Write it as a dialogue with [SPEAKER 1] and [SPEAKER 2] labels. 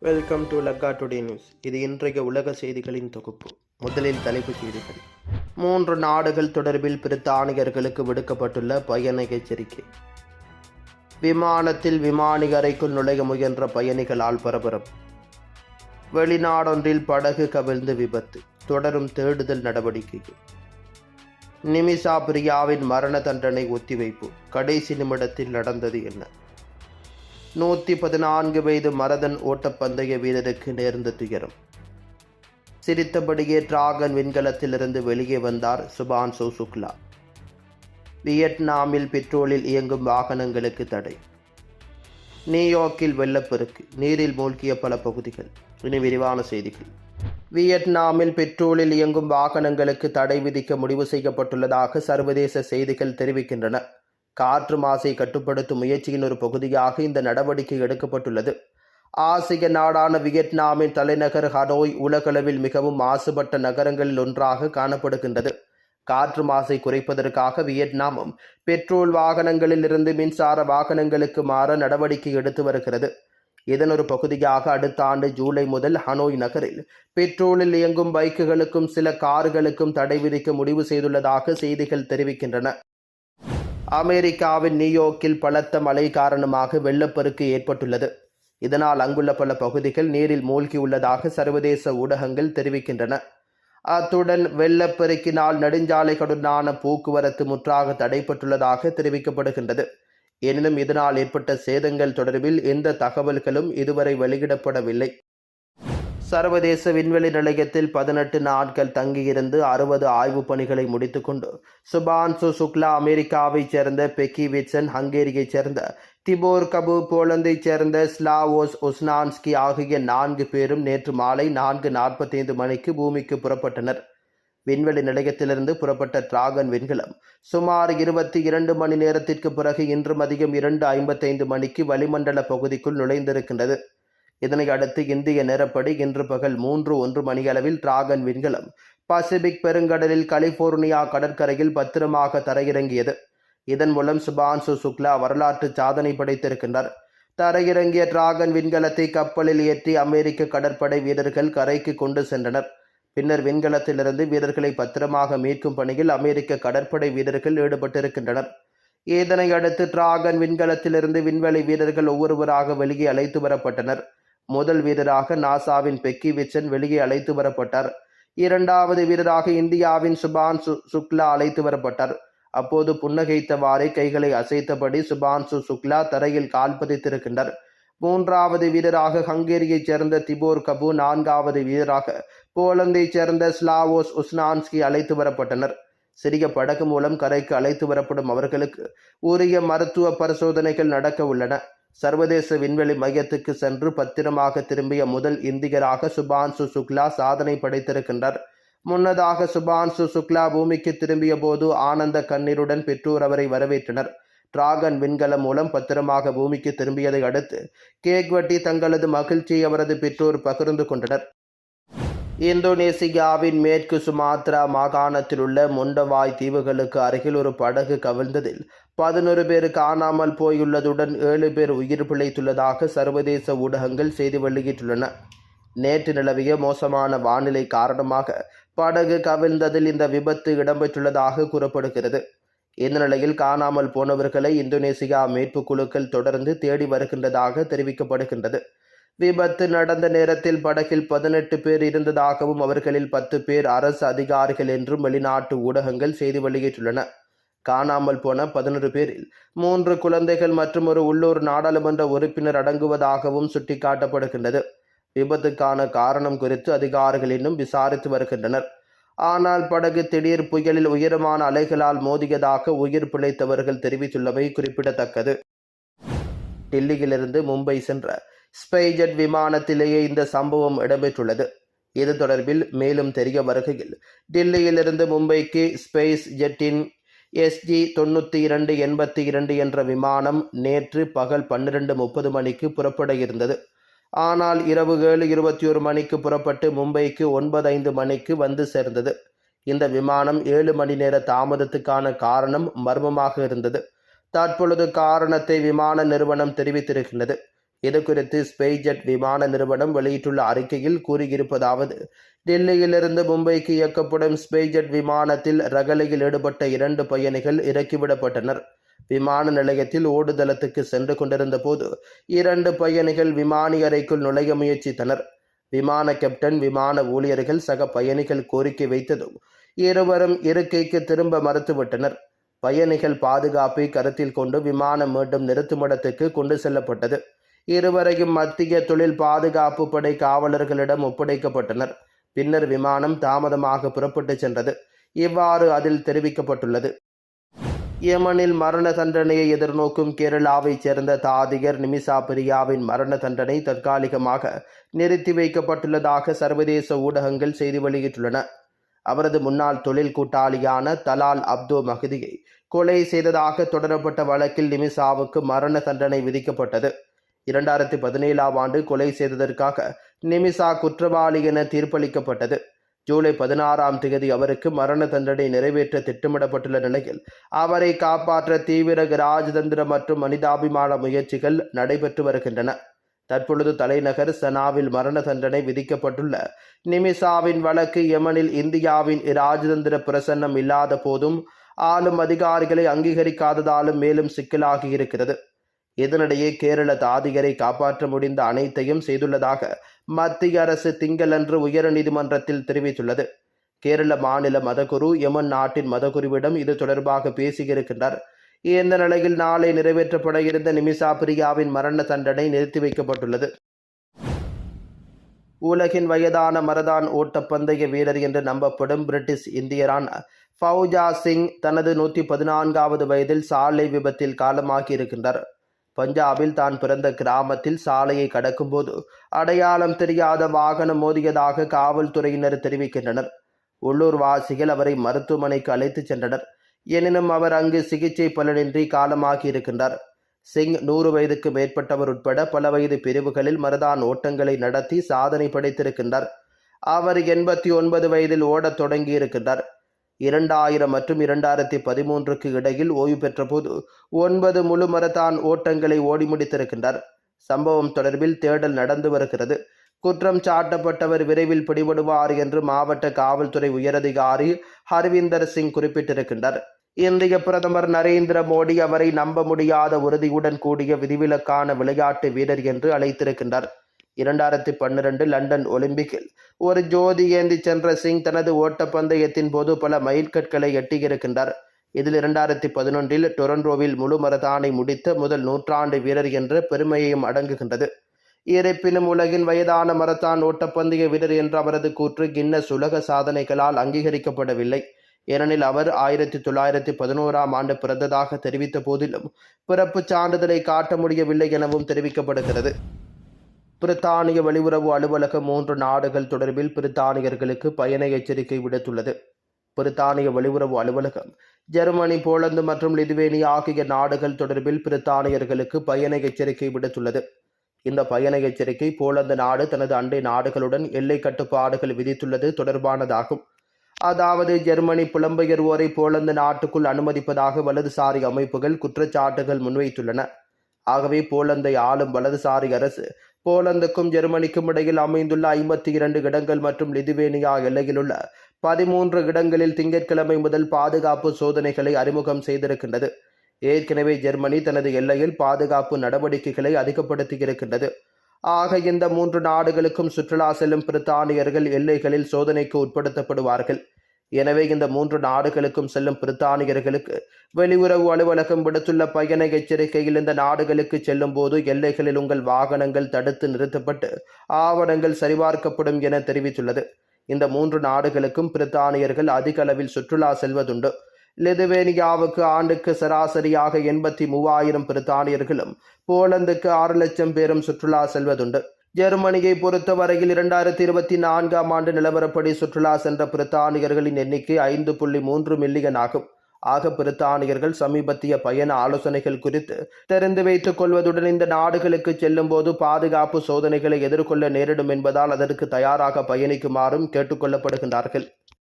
[SPEAKER 1] Welcome to Lakka today news இது இன்றைய உலக செய்திகளின் தொகுப்பு. முதலில் தலைப்புச் செய்திகள். மூன்று நாடுகள் தொடர்பில் பிரித்தானியர்களுக்கு விடுக்கப்பட்டுள்ள பயண எச்சரிக்கை. விமானத்தில் விமானி அறைக்குள் நுழைய முயன்ற பயணிகளால் பரபரப்பு. வெளிநாடொன்றில் படகு கவிழ்ந்து விபத்து. தொடரும் தேடுதல் நடவடிக்கைகள். நிமிஷா பிரியாவின் மரண தண்டனை ஒத்திவைப்பு. கடைசி நிமிடத்தில் நடந்தது என்ன? நூற்றி பதினான்கு வயது மரதன் ஓட்டப்பந்தய வீரருக்கு நேர்ந்த துயரம். சிரித்தபடியே டிராகன் விண்கலத்திலிருந்து வெளியே வந்தார் சுபான்சோ சுக்லா வியட்நாமில் பெட்ரோலில் இயங்கும் வாகனங்களுக்கு தடை. நியூயார்க்கில் வெள்ளப்பெருக்கு நீரில் மூழ்கிய பல பகுதிகள். இனி விரிவான செய்திகள். வியட்நாமில் பெட்ரோலில் இயங்கும் வாகனங்களுக்கு தடை விதிக்க முடிவு செய்யப்பட்டுள்ளதாக சர்வதேச செய்திகள் தெரிவிக்கின்றன. காற்று மாசை கட்டுப்படுத்தும் முயற்சியின் ஒரு பகுதியாக இந்த நடவடிக்கை எடுக்கப்பட்டுள்ளது. ஆசிய நாடான வியட்நாமின் தலைநகர் ஹனோய் உலகளவில் மிகவும் மாசுபட்ட நகரங்களில் ஒன்றாக காணப்படுகின்றது. காற்று மாசை குறைப்பதற்காக வியட்நாமும் பெட்ரோல் வாகனங்களில் இருந்து மின்சார வாகனங்களுக்கு மாற நடவடிக்கை எடுத்து வருகிறது. இதன் ஒரு பகுதியாக அடுத்த ஆண்டு ஜூலை முதல் ஹனோய் நகரில் பெட்ரோலில் இயங்கும் பைக்குகளுக்கும் சில கார்களுக்கும் தடை விதிக்க முடிவு செய்துள்ளதாக செய்திகள் தெரிவிக்கின்றன. அமெரிக்காவின் நியூயார்க்கில் பலத்த மழை காரணமாக வெள்ளப்பெருக்கு ஏற்பட்டுள்ளது. இதனால் அங்குள்ள பல பகுதிகள் நீரில் மூழ்கியுள்ளதாக சர்வதேச ஊடகங்கள் தெரிவிக்கின்றன. அத்துடன் வெள்ளப்பெருக்கினால் நெடுஞ்சாலைகளுடனான போக்குவரத்து முற்றாக தடைப்பட்டுள்ளதாக தெரிவிக்கப்படுகின்றது. எனினும் இதனால் ஏற்பட்ட சேதங்கள் தொடர்பில் எந்த தகவல்களும் இதுவரை வெளியிடப்படவில்லை. சர்வதேச விண்வெளி நிலையத்தில் பதினெட்டு நாட்கள் தங்கியிருந்து அறுபது ஆய்வுப் பணிகளை முடித்துக்கொண்டு சுபான்சு சுக்லா அமெரிக்காவைச் சேர்ந்த பெக்கி விட்சன் ஹங்கேரியைச் சேர்ந்த திபோர் கபு போலந்தைச் சேர்ந்த ஸ்லாவோஸ் ஒஸ்னான்ஸ்கி ஆகிய நான்கு பேரும் நேற்று மாலை நான்கு நாற்பத்தைந்து மணிக்கு பூமிக்கு புறப்பட்டனர். விண்வெளி நிலையத்திலிருந்து புறப்பட்ட டிராகன் விண்கலம் சுமார் இருபத்தி இரண்டு மணி நேரத்திற்கு பிறகு இன்று மதியம் இரண்டு ஐம்பத்தைந்து மணிக்கு வளிமண்டல பகுதிக்குள் நுழைந்திருக்கின்றது. இதனை அடுத்து இந்திய நேரப்படி இன்று பகல் மூன்று ஒன்று மணியளவில் டிராகன் விண்கலம் பசிபிக் பெருங்கடலில் கலிபோர்னியா கடற்கரையில் பத்திரமாக தரையிறங்கியது. இதன் மூலம் சுபான்சு சுக்லா வரலாற்று சாதனை படைத்திருக்கின்றார். தரையிறங்கிய டிராகன் விண்கலத்தை கப்பலில் ஏற்றி அமெரிக்க கடற்படை வீரர்கள் கரைக்கு கொண்டு சென்றனர். பின்னர் விண்கலத்திலிருந்து வீரர்களை பத்திரமாக மீட்கும் பணியில் அமெரிக்க கடற்படை வீரர்கள் ஈடுபட்டிருக்கின்றனர். இதனை அடுத்து டிராகன் விண்கலத்திலிருந்து விண்வெளி வீரர்கள் ஒவ்வொருவராக வெளியே அழைத்து வரப்பட்டனர். முதல் வீரராக நாசாவின் பெக்கி விச்சன் வெளியே அழைத்து வரப்பட்டார். இரண்டாவது வீரராக இந்தியாவின் சுபான்சு சுக்லா அழைத்து வரப்பட்டார். அப்போது புன்னகைத்தவாறே கைகளை அசைத்தபடி சுபான்சு சுக்லா தரையில் கால் பதித்திருக்கின்றார் மூன்றாவது வீரராக ஹங்கேரியைச் சேர்ந்த திபோர் கபு நான்காவது வீரராக போலந்தைச் சேர்ந்த ஸ்லாவோஸ் உஸ்னான்ஸ்கி அழைத்து வரப்பட்டனர். சிறிய படகு மூலம் கரைக்கு அழைத்து வரப்படும் அவர்களுக்கு உரிய மருத்துவ பரிசோதனைகள் நடக்க உள்ளன. சர்வதேச விண்வெளி மையத்துக்கு சென்று பத்திரமாக திரும்பிய முதல் இந்தியராக சுபான்சு சுக்லா சாதனை படைத்திருக்கின்றார். முன்னதாக சுபான்சு சுக்லா பூமிக்கு திரும்பிய போது ஆனந்த கண்ணீருடன் பெற்றோர் அவரை வரவேற்றனர். டிராகன் விண்கலம் மூலம் பத்திரமாக பூமிக்கு திரும்பியதை அடுத்து கேக் வெட்டி தங்களது மகிழ்ச்சியை அவரது பெற்றோர் பகிர்ந்து கொண்டனர். இந்தோனேசியாவின் மேற்கு சுமாத்ரா மாகாணத்தில் உள்ள முண்டவாய் தீவுகளுக்கு அருகில் ஒரு படகு கவிழ்ந்ததில் பதினொரு பேர் காணாமல் போயுள்ளதுடன் ஏழு பேர் உயிர் பிழைத்துள்ளதாக சர்வதேச ஊடகங்கள் செய்தி வெளியிட்டுள்ளன. நேற்று நிலவிய மோசமான வானிலை காரணமாக படகு கவிழ்ந்ததில் இந்த விபத்து இடம்பெற்றுள்ளதாக கூறப்படுகிறது. இந்த நிலையில் காணாமல் போனவர்களை இந்தோனேசியா மீட்பு குழுக்கள் தொடர்ந்து தேடி வருகின்றதாக தெரிவிக்கப்படுகின்றது. விபத்து நடந்த நேரத்தில் படகில் பதினெட்டு பேர் இருந்ததாகவும் அவர்களில் பத்து பேர் அரசு அதிகாரிகள் என்றும் வெளிநாட்டு ஊடகங்கள் செய்தி வெளியிட்டுள்ளன. காணாமல் போன பதினொரு பேரில் மூன்று குழந்தைகள் மற்றும் ஒரு உள்ளூர் நாடாளுமன்ற உறுப்பினர் அடங்குவதாகவும் சுட்டிக்காட்டப்படுகின்றது. விபத்துக்கான காரணம் குறித்து அதிகாரிகள் இன்னும் விசாரித்து வருகின்றனர். ஆனால் படகு திடீர் புயலில் உயரமான அலைகளால் மோதியதாக உயிர் பிழைத்தவர்கள் தெரிவித்துள்ளவை குறிப்பிடத்தக்கது. டெல்லியிலிருந்து மும்பை சென்ற ஸ்பைஜெட் விமானத்திலேயே இந்த சம்பவம் இடம்பெற்றுள்ளது. இது தொடர்பில் மேலும் தெரிய வருகையில் டெல்லியிலிருந்து மும்பைக்கு ஸ்பேஸ் ஜெட்டின் எஸ்ஜி தொண்ணூற்றி இரண்டு எண்பத்தி இரண்டு என்ற விமானம் நேற்று பகல் பன்னிரண்டு முப்பது மணிக்கு புறப்பட இருந்தது ஆனால் இரவு ஏழு இருபத்தி ஒரு மணிக்கு புறப்பட்டு மும்பைக்கு ஒன்பது ஐந்து மணிக்கு வந்து சேர்ந்தது. இந்த விமானம் ஏழு மணி நேர தாமதத்துக்கான காரணம் மர்மமாக இருந்தது. தற்பொழுது காரணத்தை விமான நிறுவனம் தெரிவித்திருக்கின்றது. இது குறித்து ஸ்பெய்ஜெட் விமான நிறுவனம் வெளியிட்டுள்ள அறிக்கையில் கூறியிருப்பதாவது டெல்லியிலிருந்து மும்பைக்கு இயக்கப்படும் ஸ்பெய்ஜெட் விமானத்தில் ரகளையில் ஈடுபட்ட இரண்டு பயணிகள் இறக்கிவிடப்பட்டனர். விமான நிலையத்தில் ஓடுதளத்துக்கு சென்று கொண்டிருந்த போது இரண்டு பயணிகள் விமானி அறைக்குள் நுழைய முயற்சித்தனர். விமான கேப்டன் விமான ஊழியர்கள் சக பயணிகள் கோரிக்கை வைத்ததும் இருவரும் இருக்கைக்கு திரும்ப மறுத்துவிட்டனர். பயணிகள் பாதுகாப்பை கருத்தில் கொண்டு விமானம் மீண்டும் நிறுத்துமிடத்துக்கு கொண்டு செல்லப்பட்டது. இருவரையும் மத்திய தொழில் பாதுகாப்பு படை காவலர்களிடம் ஒப்படைக்கப்பட்டனர். பின்னர் விமானம் தாமதமாக புறப்பட்டு சென்றது. இவ்வாறு அதில் தெரிவிக்கப்பட்டுள்ளது. யமனில் மரண தண்டனையை எதிர்நோக்கும் கேரளாவைச் சேர்ந்த தாதிகர் நிமிஷா பிரியாவின் மரண தண்டனை தற்காலிகமாக நிறுத்தி வைக்கப்பட்டுள்ளதாக சர்வதேச ஊடகங்கள் செய்தி வெளியிட்டுள்ளன. அவரது முன்னாள் தொழில் கூட்டாளியான தலால் அப்தோ மஹதியை கொலை செய்ததாக தொடரப்பட்ட வழக்கில் நிமிஷாவுக்கு மரண தண்டனை விதிக்கப்பட்டது. இரண்டாயிரத்தி பதினேழாம் ஆண்டு கொலை செய்ததற்காக நிமிஷா குற்றவாளி என தீர்ப்பளிக்கப்பட்டது. ஜூலை பதினாறாம் தேதி அவருக்கு மரண தண்டனை நிறைவேற்ற திட்டமிடப்பட்டுள்ள நிலையில் அவரை காப்பாற்ற தீவிர ராஜதந்திர மற்றும் மனிதாபிமான முயற்சிகள் நடைபெற்று வருகின்றன. தற்பொழுது தலைநகர் சனாவில் மரண தண்டனை விதிக்கப்பட்டுள்ள நிமிஷாவின் வழக்கு யமனில் இந்தியாவின் இராஜதந்திர பிரசன்னம் இல்லாத போதும் ஆளும் அதிகாரிகளை அங்கீகரிக்காததாலும் மேலும் சிக்கலாகி இருக்கிறது. இதனிடையே கேரள தாதிகரை காப்பாற்ற முடிந்த அனைத்தையும் செய்துள்ளதாக மத்திய அரசு திங்களன்று உயர்நீதிமன்றத்தில் தெரிவித்துள்ளது. கேரள மாநில மதகுரு யமன் நாட்டின் மதகுருவிடம் இது தொடர்பாக பேசியிருக்கின்றார். இந்த நிலையில் நாளை நிறைவேற்றப்பட இருந்த நிமிஷா பிரியாவின் மரண தண்டனை நிறுத்தி வைக்கப்பட்டுள்ளது. உலகின் வயதான மரதான் ஓட்டப்பந்தய வீரர் என்று நம்பப்படும் பிரிட்டிஷ் இந்தியரான ஃபவுஜா சிங் தனது நூற்றி பதினான்காவது வயதில் சாலை விபத்தில் காலமாகி இருக்கின்றார் பஞ்சாபில் தான் பிறந்த கிராமத்தில் சாலையை கடக்கும்போது அடையாளம் தெரியாத வாகனம் மோதியதாக காவல்துறையினர் தெரிவிக்கின்றனர். உள்ளூர் வாசிகள் அவரை மருத்துவமனைக்கு அழைத்துச் சென்றனர். எனினும் அவர் அங்கு சிகிச்சை பலனின்றி காலமாகி இருக்கின்றார். சிங் நூறு வயதுக்கு மேற்பட்டவர் உட்பட பல வயது பிரிவுகளில் மரதான் ஓட்டங்களை நடத்தி சாதனை படைத்திருக்கின்றார். அவர் எண்பத்தி ஒன்பது வயதில் ஓடத் தொடங்கி இருக்கின்றார் இரண்டாயிரம் மற்றும் இரண்டாயிரத்தி பதிமூன்றுக்கு இடையில் ஓய்வு பெற்றபோது ஒன்பது முழு மரத்தான் ஓட்டங்களை ஓடி முடித்திருக்கின்றார். சம்பவம் தொடர்பில் தேடல் நடந்து வருகிறது. குற்றம் சாட்டப்பட்டவர் விரைவில் பிடிபடுவார் என்று மாவட்ட காவல்துறை உயரதிகாரி ஹர்விந்தர் சிங் குறிப்பிட்டிருக்கின்றார். இந்திய பிரதமர் நரேந்திர மோடி அவரை நம்ப முடியாத உறுதியுடன் கூடிய விதிவிலக்கான விளையாட்டு வீரர் என்று அழைத்திருக்கின்றார். இரண்டாயிரத்தி பன்னிரண்டு லண்டன் ஒலிம்பிக்கில் ஒரு ஜோதி ஏந்தி சென்ற சிங் தனது ஓட்டப்பந்தயத்தின் போது பல மைல்கற்களை எட்டியிருக்கின்றார். இதில் இரண்டாயிரத்தி பதினொன்றில் டொரண்டோவில் முழு மரதானை முடித்த முதல் நூற்றாண்டு வீரர் என்ற பெருமையையும் அடங்குகின்றது. இருப்பினும் உலகின் வயதான மரத்தான் ஓட்டப்பந்தய வீரர் என்ற அவரது கூற்று கின்னஸ் உலக சாதனைகளால் அங்கீகரிக்கப்படவில்லை. ஏனெனில் அவர் ஆயிரத்தி தொள்ளாயிரத்தி பதினோராம் ஆண்டு பிறந்ததாக தெரிவித்த போதிலும் பிறப்புச் சான்றிதழை காட்ட முடியவில்லை எனவும் தெரிவிக்கப்படுகிறது. பிரித்தானிய வெளியுறவு அலுவலகம் மூன்று நாடுகள் தொடர்பில் பிரித்தானியர்களுக்கு பயண எச்சரிக்கை விடுத்துள்ளது. பிரித்தானிய வெளியுறவு அலுவலகம் ஜெர்மனி போலந்து மற்றும் லிதுவேனியா ஆகிய நாடுகள் தொடர்பில் பிரித்தானியர்களுக்கு பயண எச்சரிக்கை விடுத்துள்ளது. இந்த பயண எச்சரிக்கை போலந்து நாடு தனது அண்டை நாடுகளுடன் எல்லை கட்டுப்பாடுகள் விதித்துள்ளது தொடர்பானதாகும். அதாவது ஜெர்மனி புலம்பெயர்வோரை போலந்து நாட்டுக்குள் அனுமதிப்பதாக வலதுசாரி அமைப்புகள் குற்றச்சாட்டுகள் முன்வைத்துள்ளன. ஆகவே போலந்தை ஆளும் வலதுசாரி அரசு போலந்துக்கும் ஜெர்மனிக்கும் இடையில் அமைந்துள்ள ஐம்பத்தி இரண்டு இடங்கள் மற்றும் லிதுவேனியா எல்லையிலுள்ள பதிமூன்று இடங்களில் திங்கட்கிழமை முதல் பாதுகாப்பு சோதனைகளை அறிமுகம் செய்திருக்கின்றது. ஏற்கனவே ஜெர்மனி தனது எல்லையில் பாதுகாப்பு நடவடிக்கைகளை அதிகப்படுத்தியிருக்கின்றது. ஆக இந்த மூன்று நாடுகளுக்கும் சுற்றுலா செல்லும் பிரித்தானியர்கள் எல்லைகளில் சோதனைக்கு உட்படுத்தப்படுவார்கள். எனவே இந்த மூன்று நாடுகளுக்கும் செல்லும் பிரித்தானியர்களுக்கு வெளியுறவு அலுவலகம் விடுத்துள்ள பயண எச்சரிக்கையில் இந்த நாடுகளுக்கு செல்லும் போது எல்லைகளில் உங்கள் வாகனங்கள் தடுத்து நிறுத்தப்பட்டு ஆவணங்கள் சரிபார்க்கப்படும் என தெரிவித்துள்ளது. இந்த மூன்று நாடுகளுக்கும் பிரித்தானியர்கள் அதிக அளவில் சுற்றுலா செல்வதுண்டு. லிதுவேனியாவுக்கு ஆண்டுக்கு சராசரியாக எண்பத்தி மூவாயிரம் பிரித்தானியர்களும் போலந்துக்கு ஆறு லட்சம் பேரும் சுற்றுலா செல்வதுண்டு. ஜெர்மனியை பொறுத்தவரையில் இரண்டாயிரத்தி இருபத்தி நான்காம் ஆண்டு நிலவரப்படி சுற்றுலா சென்ற பிரித்தானியர்களின் எண்ணிக்கை ஐந்து புள்ளி மூன்று மில்லியன் ஆகும். ஆக பிரித்தானியர்கள் சமீபத்திய பயண ஆலோசனைகள் குறித்து தெரிந்து வைத்துக் கொள்வதுடன் இந்த நாடுகளுக்கு செல்லும் போது பாதுகாப்பு சோதனைகளை எதிர்கொள்ள நேரிடும் என்பதால் அதற்கு தயாராக பயணிக்குமாறும் கேட்டுக்கொள்ளப்படுகின்றார்கள்